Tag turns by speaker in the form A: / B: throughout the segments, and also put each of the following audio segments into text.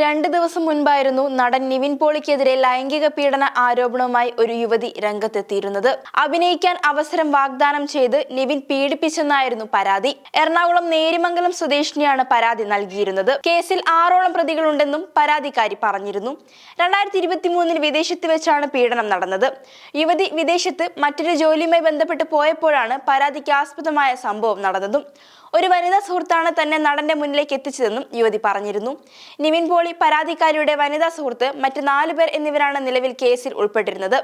A: രണ്ട് ദിവസം മുൻപായിരുന്നു നടൻ നിവിൻ പോളിക്കെതിരെ ലൈംഗിക പീഡന ആരോപണവുമായി ഒരു യുവതി രംഗത്തെത്തിയിരുന്നത്. അഭിനയിക്കാൻ അവസരം വാഗ്ദാനം ചെയ്ത് നിവിൻ പീഡിപ്പിച്ചെന്നായിരുന്നു പരാതി. എറണാകുളം നേരിമംഗലം സ്വദേശിനിയാണ് പരാതി നൽകിയിരുന്നത്. കേസിൽ ആറോളം പ്രതികളുണ്ടെന്നും പരാതിക്കാരി പറഞ്ഞിരുന്നു. രണ്ടായിരത്തി ഇരുപത്തി മൂന്നിൽ വിദേശത്ത് വെച്ചാണ് പീഡനം നടന്നത്. യുവതി വിദേശത്ത് മറ്റൊരു ജോലിയുമായി ബന്ധപ്പെട്ട് പോയപ്പോഴാണ് പരാതിക്ക് ആസ്പദമായ സംഭവം നടന്നതും. ഒരു വനിതാ സുഹൃത്താണ് തന്നെ നടന്റെ മുന്നിലേക്ക് എത്തിച്ചതെന്നും യുവതി പറഞ്ഞിരുന്നു. നിവിൻ പോളി പരാതിക്കാരിയുടെ വനിതാ സുഹൃത്ത് മറ്റ് നാലു പേർ എന്നിവരാണ് നിലവിൽ കേസിൽ ഉൾപ്പെട്ടിരുന്നത്.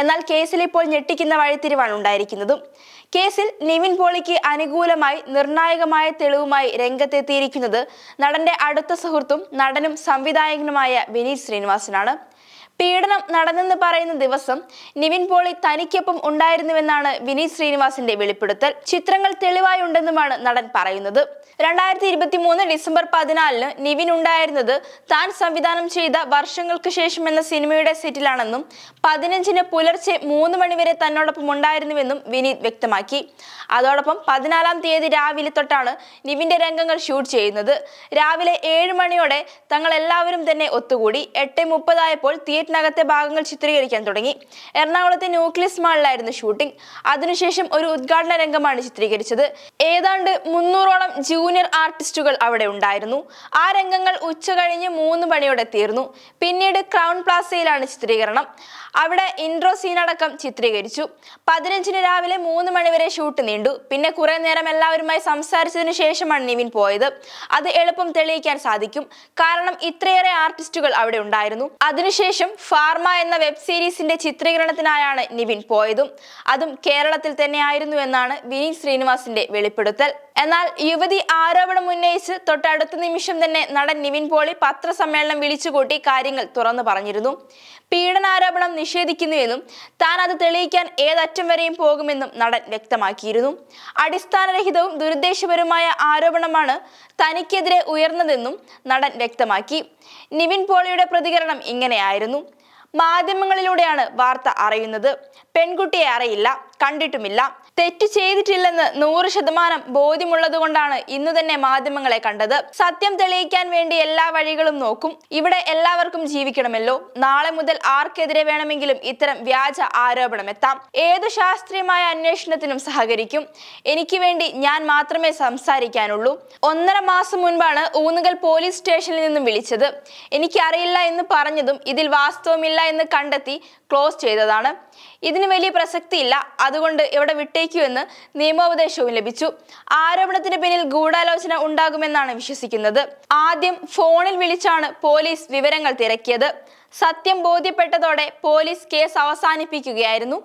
A: എന്നാൽ കേസിൽ ഇപ്പോൾ ഞെട്ടിക്കുന്ന വഴിത്തിരിവാണ് ഉണ്ടായിരിക്കുന്നതും. കേസിൽ നിവിൻ പോളിക്ക് അനുകൂലമായി നിർണായകമായ തെളിവുമായി രംഗത്തെത്തിയിരിക്കുന്നത് നടന്റെ അടുത്ത സുഹൃത്തും നടനും സംവിധായകനുമായ വിനീത് ശ്രീനിവാസനാണ്. പീഡനം നടന്നെന്ന് പറയുന്ന ദിവസം നിവിൻ പോളി തനിക്കൊപ്പം ഉണ്ടായിരുന്നുവെന്നാണ് വിനീത് ശ്രീനിവാസിന്റെ വെളിപ്പെടുത്തൽ. ചിത്രങ്ങൾ തെളിവായി ഉണ്ടെന്നുമാണ് നടൻ പറയുന്നത്. രണ്ടായിരത്തി ഇരുപത്തി മൂന്ന് ഡിസംബർ പതിനാലിന് നിവിൻ ഉണ്ടായിരുന്നത് താൻ സംവിധാനം ചെയ്ത വർഷങ്ങൾക്ക് ശേഷം എന്ന സിനിമയുടെ സെറ്റിലാണെന്നും പതിനഞ്ചിന് പുലർച്ചെ മൂന്ന് മണിവരെ തന്നോടൊപ്പം ഉണ്ടായിരുന്നുവെന്നും വിനീത് വ്യക്തമാക്കി. അതോടൊപ്പം പതിനാലാം തീയതി രാവിലെ തൊട്ടാണ് നിവിന്റെ രംഗങ്ങൾ ഷൂട്ട് ചെയ്യുന്നത്. രാവിലെ ഏഴ് മണിയോടെ തങ്ങൾ എല്ലാവരും തന്നെ ഒത്തുകൂടി. എട്ട് മുപ്പതായപ്പോൾ തിയേറ്ററിനകത്തെ ഭാഗങ്ങൾ ചിത്രീകരിക്കാൻ തുടങ്ങി. എറണാകുളത്തെ ന്യൂക്ലിയസ് മാളിലായിരുന്നു ഷൂട്ടിംഗ്. അതിനുശേഷം ഒരു ഉദ്ഘാടന രംഗമാണ് ചിത്രീകരിച്ചത്. ഏതാണ്ട് മുന്നൂറോളം ജൂനിയർ ആർട്ടിസ്റ്റുകൾ അവിടെ ഉണ്ടായിരുന്നു. ആ രംഗങ്ങൾ ഉച്ച കഴിഞ്ഞ് മൂന്ന് മണിയോടെ തീർന്നു. പിന്നീട് ക്രൗൺ പ്ലാസയിലാണ് ചിത്രീകരണം. അവിടെ ഇൻട്രോ സീൻ അടക്കം ചിത്രീകരിച്ചു. പതിനഞ്ചിന് രാവിലെ മൂന്ന് മണിവരെ ഷൂട്ട് നീണ്ടു. പിന്നെ കുറെ നേരം എല്ലാവരുമായി സംസാരിച്ചതിന് ശേഷമാണ് നിവിൻ പോയത്. അത് എളുപ്പം തെളിയിക്കാൻ സാധിക്കും. കാരണം ഇത്രയേറെ ആർട്ടിസ്റ്റുകൾ അവിടെ ഉണ്ടായിരുന്നു. അതിനുശേഷം ഫാർമ എന്ന വെബ് സീരീസിന്റെ ചിത്രീകരണത്തിനായാണ് നിവിൻ പോയതും. അതും കേരളത്തിൽ തന്നെയായിരുന്നു എന്നാണ് വിനീത് ശ്രീനിവാസിന്റെ വെളിപ്പെടുത്തൽ. എന്നാൽ യുവതി ആരോപണം ഉന്നയിച്ച് തൊട്ടടുത്ത നിമിഷം തന്നെ നടൻ നിവിൻ പോളി പത്രസമ്മേളനം വിളിച്ചുകൂട്ടി കാര്യങ്ങൾ തുറന്നു പറഞ്ഞിരുന്നു. പീഡനാരോപണം നിഷേധിക്കുന്നുവെന്നും താൻ അത് തെളിയിക്കാൻ ഏതറ്റം വരെയും പോകുമെന്നും നടൻ വ്യക്തമാക്കിയിരുന്നു. അടിസ്ഥാനരഹിതവും ദുരുദ്ദേശപരവുമായ ആരോപണമാണ് തനിക്കെതിരെ ഉയർന്നതെന്നും നടൻ വ്യക്തമാക്കി. നിവിൻ പോളിയുടെ പ്രതികരണം ഇങ്ങനെയായിരുന്നു. മാധ്യമങ്ങളിലൂടെയാണ് വാർത്ത അറിയുന്നത്. പെൺകുട്ടിയെ അറിയില്ല കണ്ടിട്ടുമില്ല. തെറ്റ് ചെയ്തിട്ടില്ലെന്ന് നൂറ് ശതമാനം ബോധ്യമുള്ളതുകൊണ്ടാണ് ഇന്ന് തന്നെ മാധ്യമങ്ങളെ കണ്ടത്. സത്യം തെളിയിക്കാൻ വേണ്ടി എല്ലാ വഴികളും നോക്കും. ഇവിടെ എല്ലാവർക്കും ജീവിക്കണമല്ലോ. നാളെ മുതൽ ആർക്കെതിരെ വേണമെങ്കിലും ഇത്തരം വ്യാജ ആരോപണം എത്താം. ഏതു ശാസ്ത്രീയമായ അന്വേഷണത്തിനും സഹകരിക്കും. എനിക്ക് വേണ്ടി ഞാൻ മാത്രമേ സംസാരിക്കാനുള്ളൂ. ഒന്നര മാസം മുൻപാണ് ഊന്നുകൽ പോലീസ് സ്റ്റേഷനിൽ നിന്നും വിളിച്ചത്. എനിക്കറിയില്ല എന്ന് പറഞ്ഞതും ഇതിൽ വാസ്തവമില്ല എന്ന് കണ്ടെത്തി ക്ലോസ് ചെയ്തതാണ്. ഇതിന് വലിയ പ്രസക്തിയില്ല. അതുകൊണ്ട് ഇവിടെ വിട്ടേക്കൂ എന്ന് നിയമോപദേശവും ലഭിച്ചു. ആരോപണത്തിന് പിന്നിൽ ഗൂഢാലോചന ഉണ്ടാകുമെന്നാണ് വിശ്വസിക്കുന്നത്. ആദ്യം ഫോണിൽ വിളിച്ചാണ് പോലീസ് വിവരങ്ങൾ തിരക്കിയത്. സത്യം ബോധ്യപ്പെട്ടതോടെ പോലീസ് കേസ് അവസാനിപ്പിക്കുകയായിരുന്നു.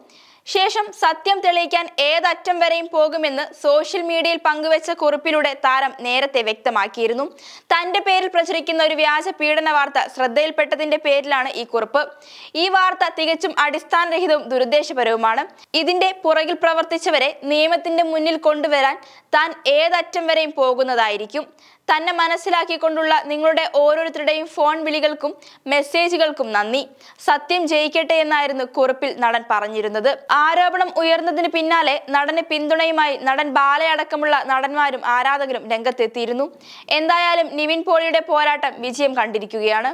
A: ശേഷം സത്യം തെളിയിക്കാൻ ഏതറ്റം വരെയും പോകുമെന്ന് സോഷ്യൽ മീഡിയയിൽ പങ്കുവച്ച കുറിപ്പിലൂടെ താരം നേരത്തെ വ്യക്തമാക്കിയിരുന്നു. തന്റെ പേരിൽ പ്രചരിക്കുന്ന ഒരു വ്യാജ പീഡന വാർത്ത ശ്രദ്ധയിൽപ്പെട്ടതിന്റെ പേരിലാണ് ഈ കുറിപ്പ്. ഈ വാർത്ത തികച്ചും അടിസ്ഥാനരഹിതവും ദുരുദ്ദേശപരവുമാണ്. ഇതിന്റെ പുറകിൽ പ്രവർത്തിച്ചവരെ നിയമത്തിന്റെ മുന്നിൽ കൊണ്ടുവരാൻ താൻ ഏതറ്റം വരെയും പോകുന്നതായിരിക്കും. തന്നെ മനസ്സിലാക്കിക്കൊണ്ടുള്ള നിങ്ങളുടെ ഓരോരുത്തരുടെയും ഫോൺ വിളികൾക്കും മെസ്സേജുകൾക്കും നന്ദി. സത്യം ജയിക്കട്ടെ എന്നായിരുന്നു കുറിപ്പിൽ നടൻ പറഞ്ഞിരുന്നത്. ആരോപണം ഉയർന്നതിന് പിന്നാലെ നടന് പിന്തുണയുമായി നടൻ ബാലയടക്കമുള്ള നടന്മാരും ആരാധകരും രംഗത്തെത്തിയിരുന്നു. എന്തായാലും നിവിൻ പോളിയുടെ പോരാട്ടം വിജയം കണ്ടിരിക്കുകയാണ്.